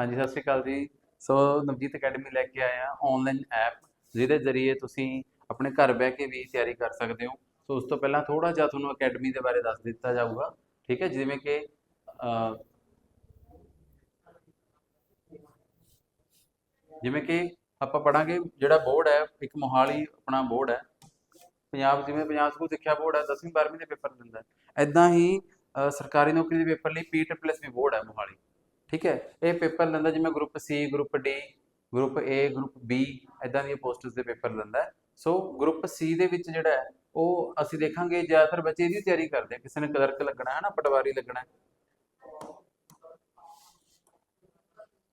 ਹਾਂਜੀ, ਸਤਿ ਸ਼੍ਰੀ ਅਕਾਲ ਜੀ। ਸੋ ਨਵਜੀਤ ਅਕੈਡਮੀ ਲੈ ਕੇ ਆਏ ਆ ਆਨਲਾਈਨ ਐਪ ਜਿਹਦੇ ਜ਼ਰੀਏ ਤੁਸੀਂ ਆਪਣੇ ਘਰ ਬਹਿ ਕੇ ਵੀ ਤਿਆਰੀ ਕਰ ਸਕਦੇ ਹੋ। ਸੋ ਉਸ ਤੋਂ ਪਹਿਲਾਂ ਥੋੜਾ ਜਿਹਾ ਤੁਹਾਨੂੰ ਅਕੈਡਮੀ ਦੇ ਬਾਰੇ ਦੱਸ ਦਿੱਤਾ ਜਾਊਗਾ, ਠੀਕ ਹੈ? ਜਿਵੇਂ ਕਿ ਜਿਵੇਂ ਕਿ ਆਪਾਂ ਪੜਾਂਗੇ ਜਿਹੜਾ ਬੋਰਡ ਹੈ, ਇੱਕ ਮੋਹਾਲੀ ਆਪਣਾ ਬੋਰਡ ਹੈ। ਪੰਜਾਬ ਜਿਵੇਂ ਪੰਜਾਬ ਸਕੂਲ ਸਿੱਖਿਆ ਬੋਰਡ ਹੈ 10ਵੀਂ 12ਵੀਂ ਦੇ ਪੇਪਰ ਦਿੰਦਾ ਹੈ। ਐਦਾਂ ਹੀ ਸਰਕਾਰੀ ਨੌਕਰੀ ਦੇ ਪੇਪਰ ਲਈ ਪੀਟੀਪਲਸ ਵੀ ਬੋਰਡ ਹੈ ਮੋਹਾਲੀ। ਠੀਕ ਹੈ? ਇਹ ਪੇਪਰ ਲੈਂਦਾ ਜਿਵੇਂ group C group D group A group B ਐਦਾਂ ਦੀਆਂ ਪੋਸਟਸ ਦੇ ਪੇਪਰ ਲੈਂਦਾ। ਸੋ ਗਰੁੱਪ ਸੀ ਦੇ ਵਿੱਚ ਜਿਹੜਾ ਹੈ, ਉਹ ਅਸੀਂ ਦੇਖਾਂਗੇ ਜ਼ਿਆਦਾਤਰ ਬੱਚੇ ਇਹਦੀ ਤਿਆਰੀ ਕਰਦੇ ਆ। ਕਿਸੇ ਨੇ ਕਲਰਕ ਲੱਗਣਾ ਹੈ ਨਾ, ਪਟਵਾਰੀ ਲੱਗਣਾ ਹੈ।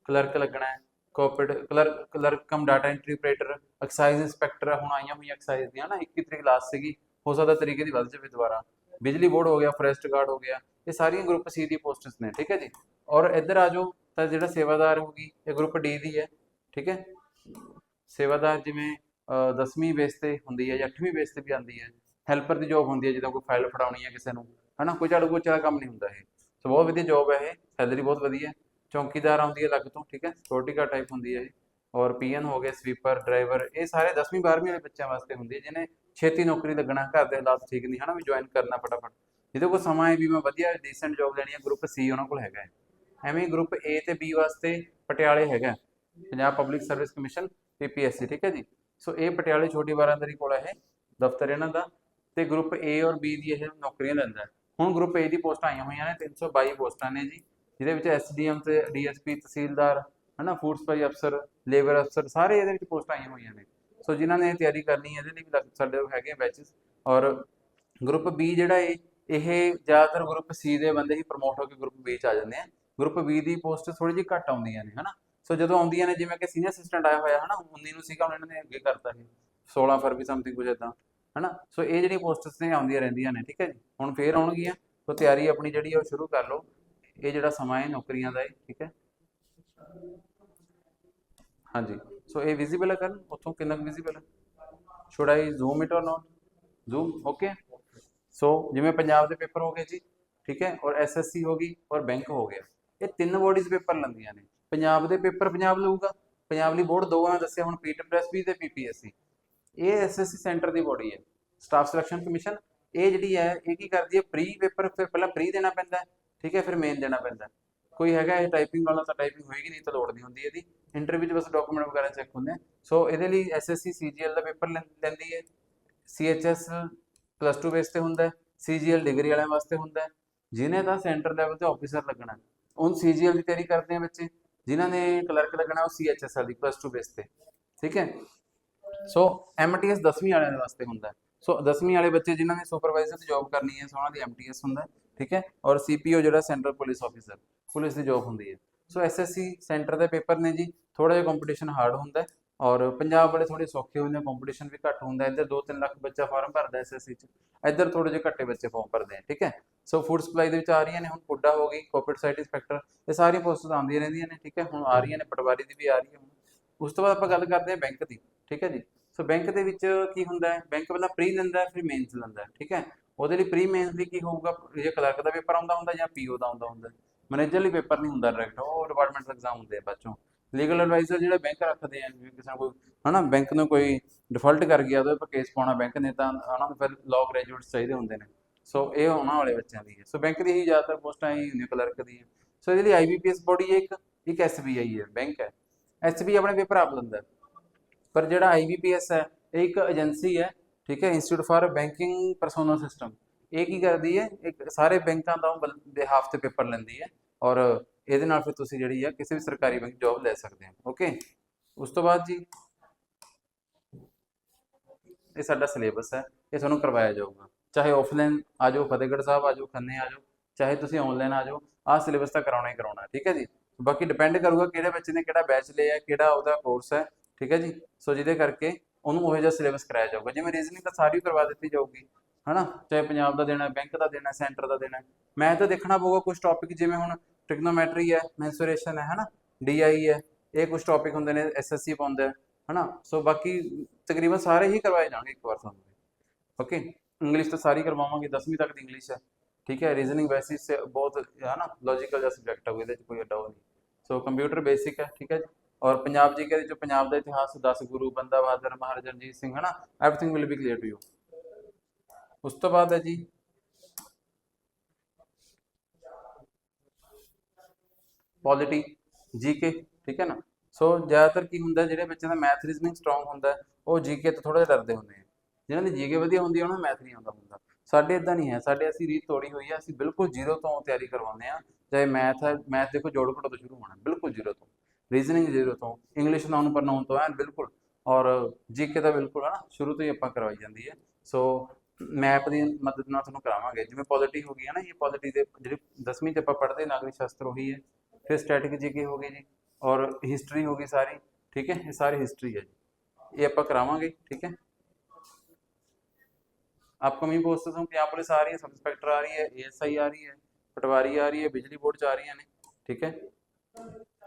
ਕਲਰਕ ਲੱਗਣਾ ਹੈ corporate clerk clerk cum data entry operator excise inspector ਹੁਣ ਆਈਆਂ ਹੋਈਆਂ ਐਕਸਾਈਜ਼ ਦੀਆਂ ਨਾ 21 ਤਰੀਕ ਲਾਸਟ ਸੀਗੀ। ਹੋ ਸਕਦਾ ਤਰੀਕੇ ਦੀ ਵੱਧ ਜਾਵੇ ਦੁਬਾਰਾ। ਬਿਜਲੀ ਬੋਰਡ ਹੋ ਗਿਆ ਫੋਰੈਸਟ ਗਾਰਡ ਹੋ ਗਿਆ, ਇਹ ਸਾਰੀਆਂ ਗਰੁੱਪ ਸੀ ਦੀ ਪੋਸਟਸ ਨੇ, ਠੀਕ ਹੈ ਜੀ? ਔਰ ਇੱਧਰ ਆ ਜਾਓ, ਤਾਂ ਜਿਹੜਾ ਸੇਵਾਦਾਰ ਹੋਗੀ ਇਹ ਗਰੁੱਪ ਡੀ ਦੀ ਹੈ, ਠੀਕ ਹੈ? ਸੇਵਾਦਾਰ ਜਿਵੇਂ 10ਵੀਂ ਬੇਸ ਤੇ ਹੁੰਦੀ ਹੈ ਜਾਂ 8ਵੀਂ ਬੇਸ ਤੇ ਵੀ ਆਉਂਦੀ ਹੈ ਹੈਲਪਰ ਦੀ ਜੌਬ ਹੁੰਦੀ ਹੈ, ਜਦੋਂ ਕੋਈ ਫਾਈਲ ਫੜਾਉਣੀ ਹੈ ਕਿਸੇ ਨੂੰ, ਹਨਾ? ਕੋਈ ਝਾੜੂ ਪੋਚਾ ਦਾ ਕੰਮ ਨਹੀਂ ਹੁੰਦਾ ਇਹ। ਸੋ ਬਹੁਤ ਵਧੀਆ ਜੌਬ ਹੈ ਇਹ ਸੈਲਰੀ ਬਹੁਤ ਵਧੀਆ, ਚੌਕੀਦਾਰ ਆਉਂਦੀ ਹੈ ਅਲੱਗ ਤੋਂ, ਠੀਕ ਹੈ? ਸਿਕਿਉਰਿਟੀ ਗਾਰਡ ਟਾਈਪ ਹੁੰਦੀ ਹੈ ਇਹ। ਔਰ ਪੀਐਨ ਹੋ ਗਏ ਸਵੀਪਰ ਡਰਾਈਵਰ ਇਹ ਸਾਰੇ 10ਵੀਂ 12ਵੀਂ ਵਾਲੇ ਬੱਚਿਆਂ ਵਾਸਤੇ ਹੁੰਦੀ ਹੈ, ਜਿਹਨੇ ਛੇਤੀ ਨੌਕਰੀ ਲੱਗਣਾ, ਘਰ ਦੇ ਹਾਲਾਤ ਠੀਕ ਨਹੀਂ, ਹਨਾ? ਵੀ ਜੁਆਇਨ ਕਰਨਾ ਫਟਾਫਟ। ਜਿਹਦੇ ਕੋਲ ਸਮਾਂ ਹੈ, ਵੀ ਮੈਂ ਵਧੀਆ ਡੀਸੈਂਟ ਜੌਬ ਲੈਣੀ ਹੈ ਗਰੁੱਪ ਸੀ ਉਹਨਾਂ ਕੋਲ ਹੈਗਾ ਹੈ। ਐਵੇਂ ਗਰੁੱਪ ਏ ਤੇ ਬੀ ਵਾਸਤੇ ਪਟਿਆਲੇ ਹੈਗਾ। Punjab public service commission PPSC ਠੀਕ ਹੈ ਜੀ? ਸੋ ਇਹ ਪਟਿਆਲੇ ਛੋਟੀ ਬਾਰਾਂਦਰੀ ਕੋਲ ਹੈ ਇਹ, ਦਫ਼ਤਰ ਇਹਨਾਂ ਦਾ ਤੇ ਗਰੁੱਪ ਏ ਔਰ ਬੀ ਦੀ ਇਹ ਨੌਕਰੀਆਂ ਲੈਂਦਾ ਹੁਣ ਗਰੁੱਪ ਏ ਦੀ ਪੋਸਟਾਂ ਆਈਆਂ ਹੋਈਆਂ ਨੇ 322 ਪੋਸਟਾਂ ਨੇ ਜੀ, ਜਿਹਦੇ ਵਿੱਚ ਐਸਡੀਐਮ ਤੇ ਡੀਐਸਪੀ ਤਹਿਸੀਲਦਾਰ, ਹਨਾ ਫੂਡ ਸਪਲਾਈ ਅਫਸਰ ਲੇਬਰ ਅਫਸਰ ਸਾਰੇ ਇਹਦੇ ਵਿੱਚ ਪੋਸਟਾਂ ਆਈਆਂ ਹੋਈਆਂ ਨੇ। ਸੋ ਜਿਨ੍ਹਾਂ ਨੇ ਤਿਆਰੀ ਕਰਨੀ ਹੈ, ਇਹਦੇ ਲਈ ਵੀ ਲੱਗ- ਸਾਡੇ ਹੈਗੇ ਬੈਚਸ ਔਰ ਗਰੁੱਪ ਬੀ ਜਿਹੜਾ ਇਹ ਇਹ ਜ਼ਿਆਦਾਤਰ ਗਰੁੱਪ ਸੀ ਦੇ ਬੰਦੇ ਹੀ ਪ੍ਰਮੋਟ ਹੋ ਕੇ ਗਰੁੱਪ ਬੀ ਚ ਆ ਜਾਂਦੇ ਆ। ਗਰੁੱਪ ਬੀ ਦੀ ਪੋਸਟ ਥੋੜੀ ਜਿਹੀ ਘੱਟ ਆਉਂਦੀਆਂ ਨੇ, ਹਨਾ? ਸੋ ਜਦੋਂ ਆਉਂਦੀਆਂ ਨੇ, ਜਿਵੇਂ ਕਿ ਸੀਨੀਅਰ ਅਸਿਸਟੈਂਟ ਆਇਆ ਹੋਇਆ, ਹਨਾ? 19 ਨੂੰ ਸੀਗਾ ਹੁਣ ਇਹਨਾਂ ਨੇ ਅੱਗੇ ਕਰਤਾ ਇਹ 16 ਫਰਵਰੀ ਸਮਥਿੰਗ ਕੁਝ ਇਦਾਂ ਹਨਾ? ਸੋ ਇਹ ਜਿਹੜੀ ਪੋਸਟਸ ਨੇ, ਆਉਂਦੀਆਂ ਰਹਿੰਦੀਆਂ ਨੇ, ਠੀਕ ਹੈ ਜੀ? ਹੁਣ ਫੇਰ ਆਉਣਗੀਆਂ, ਸੋ ਤਿਆਰੀ ਆਪਣੀ ਜਿਹੜੀ ਹੈ ਉਹ ਸ਼ੁਰੂ ਕਰ ਲਓ। ਇਹ ਜਿਹੜਾ ਸਮਾਂ ਹੈ, ਨੌਕਰੀਆਂ ਦਾ ਹੈ ਠੀਕ ਹੈ? ਹਾਂਜੀ। ਸੋ ਇਹ ਵਿਜ਼ੀਬਲ ਹੈ ਕਰਨ ਉੱਥੋਂ ਕਿੰਨਾ ਵਿਜ਼ੀਬਲ ਹੈ should I zoom it or not zoom okay so ਜਿਵੇਂ ਪੰਜਾਬ ਦੇ ਪੇਪਰ ਹੋ ਗਏ ਜੀ, ਠੀਕ ਹੈ? ਔਰ ਐਸਐਸਸੀ ਹੋ ਗਈ, ਔਰ ਬੈਂਕ ਹੋ ਗਿਆ। ਇਹ ਤਿੰਨ ਬੋਡੀਜ਼ ਪੇਪਰ ਲੈਂਦੀਆਂ ਨੇ। ਪੰਜਾਬ ਦੇ ਪੇਪਰ ਪੰਜਾਬ ਲਊਗਾ। ਪੰਜਾਬ ਲਈ ਬੋਰਡ ਦੋ ਆ ਦੱਸਿਆ ਹੁਣ ਪੀਟੀਪੀਐਸ ਵੀ ਤੇ ਪੀਪੀਐਸਸੀ ਇਹ ਐਸਐਸਸੀ ਸੈਂਟਰ ਦੀ ਬੋਡੀ ਹੈ। ਸਟਾਫ ਸਿਲੈਕਸ਼ਨ ਕਮਿਸ਼ਨ ਇਹ ਜਿਹੜੀ ਹੈ, ਇਹ ਕੀ ਕਰਦੀ ਹੈ? ਪ੍ਰੀ ਪੇਪਰ ਫਿਰ ਪਹਿਲਾਂ ਪ੍ਰੀ ਦੇਣਾ ਪੈਂਦਾ ਠੀਕ ਹੈ, ਫਿਰ ਮੇਨ ਦੇਣਾ ਪੈਂਦਾ ਕੋਈ ਹੈਗਾ ਇਹ ਟਾਈਪਿੰਗ ਵਾਲਾ ਤਾਂ ਟਾਈਪਿੰਗ ਹੋਏਗੀ, ਨਹੀਂ ਤਾਂ ਲੋੜ ਨਹੀਂ ਹੁੰਦੀ ਇਹਦੀ। ਇੰਟਰਵਿਊ 'ਚ ਬਸ ਡਾਕੂਮੈਂਟ ਵਗੈਰਾ ਚੈੱਕ ਹੁੰਦੇ ਸੋ ਇਹਦੇ ਲਈ ਐਸਐਸਸੀ ਸੀਜੀਐਲ ਦਾ ਪੇਪਰ ਲੈਂਦੀ ਹੈ। ਸੀਐਚਐਸ ਪਲੱਸ 2 ਬੇਸ ਤੇ ਹੁੰਦਾ ਹੈ। ਸੀਜੀਐਲ ਡਿਗਰੀ ਵਾਲਿਆਂ ਵਾਸਤੇ ਹੁੰਦਾ ਜਿਹਨੇ ਤਾਂ ਸੈਂਟਰ ਲੈਵਲ ਤੇ ਆਫੀਸਰ ਲੱਗਣਾ ਹੈ, ਉਹ ਸੀਜੀਐਲ ਦੀ ਤਿਆਰੀ ਕਰਦੇ ਆ ਬੱਚੇ ਜਿਨ੍ਹਾਂ ਨੇ ਕਲਰਕ ਲੱਗਣਾ ਉਹ ਸੀਐਚਐਸ ਦੀ ਪਲੱਸ 2 ਬੇਸ ਤੇ ਠੀਕ ਹੈ? ਸੋ ਐਮਟੀਐਸ 10ਵੀਂ ਵਾਲਿਆਂ ਦੇ ਵਾਸਤੇ ਹੁੰਦਾ ਸੋ 10ਵੀਂ ਵਾਲੇ ਬੱਚੇ ਜਿਨ੍ਹਾਂ ਨੇ ਸੁਪਰਵਾਈਜ਼ਰ ਦੀ ਜੌਬ ਕਰਨੀ ਹੈ ਸੋ ਉਹਨਾਂ ਦੀ ਐਮਟੀਐਸ ਹੁੰਦਾ ਠੀਕ ਹੈ? ਔਰ ਸੀਪੀਓ ਜਿਹੜਾ ਸੈਂਟਰਲ ਪੁਲਿਸ ਆਫੀਸਰ ਪੁਲਿਸ ਦੀ ਜੌਬ ਹੁੰਦੀ ਹੈ। ਸੋ ਐਸਐਸਸੀ ਸੈਂਟਰ ਦੇ ਪੇਪਰ ਨੇ ਜੀ ਥੋੜਾ ਜਿਹਾ ਕੰਪੀਟੀਸ਼ਨ ਹਾਰਡ ਹੁੰਦਾ ਔਰ ਪੰਜਾਬ ਵਾਲੇ ਥੋੜੇ ਸੌਖੇ ਹੁੰਦੇ ਆ ਕੰਪੀਟੀਸ਼ਨ ਵੀ ਘੱਟ ਹੁੰਦਾ ਇੱਧਰ 2-3 ਲੱਖ ਬੱਚਾ ਫਾਰਮ ਭਰਦਾ ਐਸਐਸਸੀ ਚ ਇੱਧਰ ਥੋੜੇ ਜਿਹੇ ਘੱਟੇ ਬੱਚੇ ਫਾਰਮ ਭਰਦੇ ਆ ਠੀਕ ਹੈ? ਸੋ ਫੂਡ ਸਪਲਾਈ ਦੇ ਵਿੱਚ ਆ ਰਹੀਆਂ ਨੇ ਹੁਣ ਪੁੱਡਾ ਹੋ ਗਈ ਕੋਪਰੇਟ ਸਾਈਟ ਇੰਸਪੈਕਟਰ ਇਹ ਸਾਰੀਆਂ ਪੋਸਟਸ ਆਉਂਦੀਆਂ ਰਹਿੰਦੀਆਂ ਨੇ ਠੀਕ ਹੈ? ਹੁਣ ਆ ਰਹੀਆਂ ਨੇ ਪਟਵਾਰੀ ਦੀ ਵੀ ਆ ਰਹੀ ਹੈ ਹੁਣ। ਉਸ ਤੋਂ ਬਾਅਦ ਆਪਾਂ ਗੱਲ ਕਰਦੇ ਹਾਂ ਬੈਂਕ ਦੀ ਠੀਕ ਹੈ ਜੀ? ਸੋ ਬੈਂਕ ਦੇ ਵਿੱਚ ਕੀ ਹੁੰਦਾ ਹੈ? ਬੈਂਕ ਪਹਿਲਾਂ ਪ੍ਰੀ ਲੈਂਦਾ ਹੈ ਫਿਰ ਮੇਨਸ ਲੈਂਦਾ ਹੈ ਠੀਕ ਹੈ? ਉਹਦੇ ਲਈ ਪ੍ਰੀ ਮੇਨਸ ਦੀ ਕੀ ਹੋਊਗਾ? ਜੇ ਕਲਰਕ ਦਾ ਪੇਪਰ ਆਉਂਦਾ ਹੁੰਦਾ ਜਾਂ ਪੀਓ ਦਾ ਆਉਂਦਾ ਹੁੰਦਾ ਮੈਨੇਜਰ ਲਈ ਪੇਪਰ ਨਹੀਂ ਹੁੰਦਾ ਡਾਇਰੈਕਟ ਉਹ ਡਿਪਾਰਟਮੈਂਟ ਐਗਜ਼ਾਮ ਹੁੰਦੇ ਆ ਬਾਅਦੋਂ ਲੀਗਲ ਐਡਵਾਈਜ਼ਰ ਜਿਹੜਾ ਬੈਂਕ ਰੱਖਦੇ ਆ ਜਿਵੇਂ ਕਿਸੇ ਕੋਈ ਹਨਾ ਬੈਂਕ ਨੂੰ ਕੋਈ ਡਿਫਾਲਟ ਕਰ ਗਿਆ ਉਹਦੇ ਉੱਪਰ ਕੇਸ ਪਾਉਣਾ ਬੈਂਕ ਨੇ ਤਾਂ ਉਹਨਾਂ ਨੂੰ ਫਿਰ ਲਾਅ ਗ੍ਰੈਜੂਏਟਸ ਚਾਹੀਦੇ ਹੁੰਦੇ ਨੇ। ਸੋ ਇਹ ਉਹਨਾਂ ਵਾਲੇ ਬੱਚਿਆਂ ਦੀ ਹੈ। ਸੋ ਬੈਂਕ ਦੀ ਹੀ ਜ਼ਿਆਦਾਤਰ ਪੋਸਟਾਂ ਹੀ ਹੁੰਦੀਆਂ ਕਲਰਕ ਦੀਆਂ ਸੋ ਇਹਦੇ ਲਈ ਆਈਬੀਪੀਐਸ ਬੋਡੀ ਹੈ ਇੱਕ ਇੱਕ ਐਸਬੀਆਈ ਹੈ ਬੈਂਕ ਹੈ। ਐਸਬੀ ਆਪਣੇ ਪੇਪਰ ਆਪ ਲੈਂਦਾ ਪਰ ਜਿਹੜਾ ਆਈਬੀਪੀਐਸ ਹੈ, ਇਹ ਇੱਕ ਏਜੰਸੀ ਹੈ, ਠੀਕ ਹੈ institute for banking personnel system ਇਹ ਕੀ ਕਰਦੀ ਹੈ, ਇੱਕ ਸਾਰੇ ਬੈਂਕਾਂ ਦਾ ਹਾਫ ਤੇ ਪੇਪਰ ਲੈਂਦੀ ਹੈ ਔਰ ਇਹਦੇ ਨਾਲ ਫਿਰ ਤੁਸੀਂ ਜਿਹੜੀ ਹੈ, ਕਿਸੇ ਵੀ ਸਰਕਾਰੀ ਬੈਂਕ ਜੌਬ ਲੈ ਸਕਦੇ ਹੋ ਓਕੇ ਉਸ ਤੋਂ ਬਾਅਦ ਜੀ, ਇਹ ਸਾਡਾ ਸਿਲੇਬਸ ਹੈ, ਇਹ ਤੁਹਾਨੂੰ ਕਰਵਾਇਆ ਜਾਊਗਾ। ਚਾਹੇ ਆਫਲਾਈਨ ਆ ਜਾਓ ਫਤਿਹਗੜ੍ਹ ਸਾਹਿਬ ਆ ਜਾਓ ਖੰਨੇ ਆ ਜਾਓ ਚਾਹੇ ਤੁਸੀਂ ਆਨਲਾਈਨ ਆ ਜਾਓ ਆਹ ਸਿਲੇਬਸ ਤਾਂ ਕਰਾਉਣਾ ਹੀ ਕਰਾਉਣਾ, ਠੀਕ ਹੈ ਜੀ? ਬਾਕੀ ਡਿਪੈਂਡ ਕਰੂਗਾ ਕਿਹੜੇ ਬੱਚੇ ਨੇ, ਕਿਹੜਾ ਬੈਚ ਲਿਆ, ਕਿਹੜਾ ਉਹਦਾ ਕੋਰਸ ਹੈ, ਠੀਕ ਹੈ ਜੀ? ਸੋ ਜਿਹਦੇ ਕਰਕੇ ਉਹਨੂੰ ਉਹੋ ਜਿਹਾ ਸਿਲੇਬਸ ਕਰਾਇਆ ਜਾਊਗਾ। ਜਿਵੇਂ ਰੀਜ਼ਨਿੰਗ ਤਾਂ ਸਾਰੀ ਕਰਵਾ ਦਿੱਤੀ ਜਾਊਗੀ, ਹਨਾ? ਚਾਹੇ ਪੰਜਾਬ ਦਾ ਦੇਣਾ ਬੈਂਕ ਦਾ ਦੇਣਾ ਸੈਂਟਰ ਦਾ ਦੇਣਾ। ਮੈਂ ਤਾਂ ਦੇਖਣਾ ਪਊਗਾ ਕੁਝ ਟੌਪਿਕ ਜਿਵੇਂ ਹੁਣ ਟ੍ਰਿਗਨੋਮੈਟਰੀ ਹੈ ਮੈਂਸੂਰੇਸ਼ਨ ਹੈ, ਹਨਾ? ਡੀਆਈ ਹੈ, ਇਹ ਕੁਝ ਟੌਪਿਕ ਹੁੰਦੇ ਨੇ ਐਸਐਸਸੀ ਪਾਉਂਦਾ ਹੈ ਹਨਾ? ਸੋ ਬਾਕੀ ਤਕਰੀਬਨ ਸਾਰੇ ਹੀ ਕਰਵਾਏ ਜਾਣਗੇ ਇੱਕ ਵਾਰ ਤੁਹਾਨੂੰ। ਓਕੇ ਇੰਗਲਿਸ਼ ਤਾਂ ਸਾਰੀ ਕਰਵਾਵਾਂਗੇ 10ਵੀਂ ਤੱਕ ਦੀ ਇੰਗਲਿਸ਼ ਹੈ। ਠੀਕ ਹੈ ਰੀਜ਼ਨਿੰਗ ਵੈਸੇ ਸੇ ਬਹੁਤ ਹੈ ਨਾ ਲੌਜੀਕਲ ਜਿਹਾ ਸਬਜੈਕਟ ਹੈ ਇਹਦੇ ਚ ਕੋਈ ਐਡਾ ਉਹ ਨਹੀਂ। ਸੋ ਕੰਪਿਊਟਰ ਬੇਸਿਕ ਹੈ ਠੀਕ ਹੈ ਜੀ। ਔਰ ਪੰਜਾਬ ਜੀ ਦੇ ਜੋ ਪੰਜਾਬ ਦਾ ਇਤਿਹਾਸ 10 ਗੁਰੂ ਬੰਦਾ ਬਹਾਦਰ ਮਹਾਰਾਜਾ ਰਣਜੀਤ ਸਿੰਘ ਹੈ ਹਨਾ everything will be clear to you ਉਸ ਤੋਂ ਬਾਅਦ ਹੈ ਜੀ ਪੋਲਿਟੀ ਜੀਕੇ ਠੀਕ ਹੈ ਨਾ। ਸੋ ਜ਼ਿਆਦਾਤਰ ਕੀ ਹੁੰਦਾ ਜਿਹੜੇ ਬੱਚਿਆਂ ਦਾ ਮੈਥ ਰੀਜ਼ਨਿੰਗ ਸਟਰੋਂਗ ਹੁੰਦਾ ਹੈ, ਉਹ ਜੀਕੇ ਤੋਂ ਥੋੜਾ ਜਿਹਾ ਡਰਦੇ ਹੁੰਦੇ ਆ। ਜਿਨ੍ਹਾਂ ਦੀ ਜੀਕੇ ਵਧੀਆ ਹੁੰਦੀ ਹੈ ਉਹਨਾਂ ਨੂੰ ਮੈਥ ਨਹੀਂ ਆਉਂਦਾ ਹੁੰਦਾ। ਸਾਡੇ ਇਦਾਂ ਨਹੀਂ ਹੈ। ਸਾਡੇ ਅਸੀਂ ਰੀਤ ਤੋੜੀ ਹੋਈ ਹੈ ਅਸੀਂ ਬਿਲਕੁਲ ਜ਼ੀਰੋ ਤੋਂ ਤਿਆਰੀ ਕਰਵਾਉਂਦੇ ਆ। ਚਾਹੇ ਮੈਥ ਹੈ ਮੈਥ ਦੇਖੋ ਜੋੜ ਘਟੋ ਤੋਂ ਸ਼ੁਰੂ ਹੋਣਾ, ਬਿਲਕੁਲ ਜ਼ੀਰੋ ਤੋਂ। ਰੀਜ਼ਨਿੰਗ ਜ਼ੀਰੋ ਤੋਂ ਇੰਗਲਿਸ਼ ਨਾਉਨ ਪਰ ਤੋਂ ਐਨ ਬਿਲਕੁਲ। ਔਰ ਜੀਕੇ ਦਾ ਬਿਲਕੁਲ ਹੈ ਨਾ ਸ਼ੁਰੂ ਤੋਂ ਹੀ ਆਪਾਂ ਕਰਵਾਈ ਜਾਂਦੀ ਹੈ। ਸੋ ਮੈਪ ਦੀ ਮਦਦ ਨਾਲ ਤੁਹਾਨੂੰ ਕਰਾਵਾਂਗੇ। ਜਿਵੇਂ ਪੋਲਿਟੀ ਹੋ ਗਈ ਹੈ ਨਾ, ਇਹ ਪੋਲਿਟੀ ਦੇ ਜਿਹੜੀ 10ਵੀਂ ਚ ਆਪਾਂ ਪੜ੍ਹਦੇ ਨਾਗਰਿਕ ਸ਼ਾਸਤਰ ਉਹੀ ਹੈ। ਫਿਰ ਸਟੈਟਿਕ ਜੀਕੇ ਹੋ ਗਈ ਜੀ। ਔਰ ਹਿਸਟਰੀ ਹੋ ਗਈ ਸਾਰੀ, ਠੀਕ ਹੈ? ਇਹ ਸਾਰੀ ਹਿਸਟਰੀ ਹੈ ਜੀ। ਇਹ ਆਪਾਂ ਕਰਾਵਾਂਗੇ, ਠੀਕ ਹੈ? अपकमिंग पोस्ट्स हैं पंजाब पुलिस आ रही है सब इंस्पेक्टर आ रही है एएसआई आ रही है पटवारी आ रही है बिजली बोर्ड च आ रही है ने ठीक है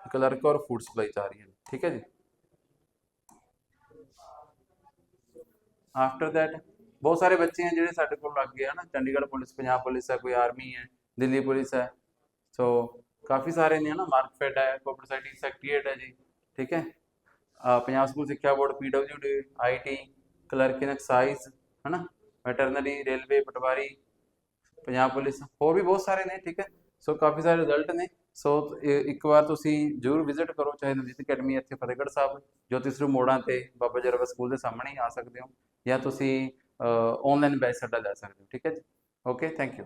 क्लर्क और फूड सप्लाई च आ रही है ठीक है जी आफ्टर दैट बहुत सारे बच्चे हैं ਜਿਹੜੇ ਸਾਡੇ ਕੋਲ ਲੱਗ ਗਏ ਹਨ ਚੰਡੀਗੜ੍ਹ ਪੁਲਿਸ ਪੰਜਾਬ ਪੁਲਿਸ ਹੈ ਕੋਈ ਆਰਮੀ ਹੈ ਦਿੱਲੀ ਪੁਲਿਸ ਹੈ ਸੋ ਕਾਫੀ ਸਾਰੇ ਨੇ ਨਾ ਮਾਰਕਫੈਟ ਹੈ ਕੋਆਪਰੇਟਿਵ ਸੋਸਾਇਟੀ ਸੈਕਟਰੀਏਟ ਹੈ ਜੀ ਠੀਕ ਹੈ ਅਹ ਪੰਜਾਬ ਸਕੂਲ ਸਿੱਖਿਆ board PWD IT clerk in excise ਹਨਾ veterinary railway patwari Punjab police ਹੋਰ ਵੀ ਬਹੁਤ ਸਾਰੇ ਨੇ, ਠੀਕ ਹੈ? ਸੋ ਕਾਫੀ ਸਾਰੇ ਰਿਜ਼ਲਟ ਨੇ। ਸੋ ਇੱਕ ਵਾਰ ਤੁਸੀਂ ਜਰੂਰ ਵਿਜ਼ਿਟ ਕਰੋ, ਚਾਹੇ ਨਵਜੀਤ ਅਕੈਡਮੀ ਇੱਥੇ ਫਤਿਹਗੜ੍ਹ ਸਾਹਿਬ ਜੋਤੀ ਸਰੂਪ ਮੋੜਾਂ ਤੇ ਬਾਬਾ ਜਰਵਾ ਸਕੂਲ ਦੇ ਸਾਹਮਣੇ ਹੀ ਆ ਸਕਦੇ ਹੋ, ਜਾਂ ਤੁਸੀਂ ਆਨਲਾਈਨ ਬੈਚ ਸਾਡਾ ਲੈ ਸਕਦੇ ਹੋ, ਠੀਕ ਹੈ ਜੀ? Okay thank you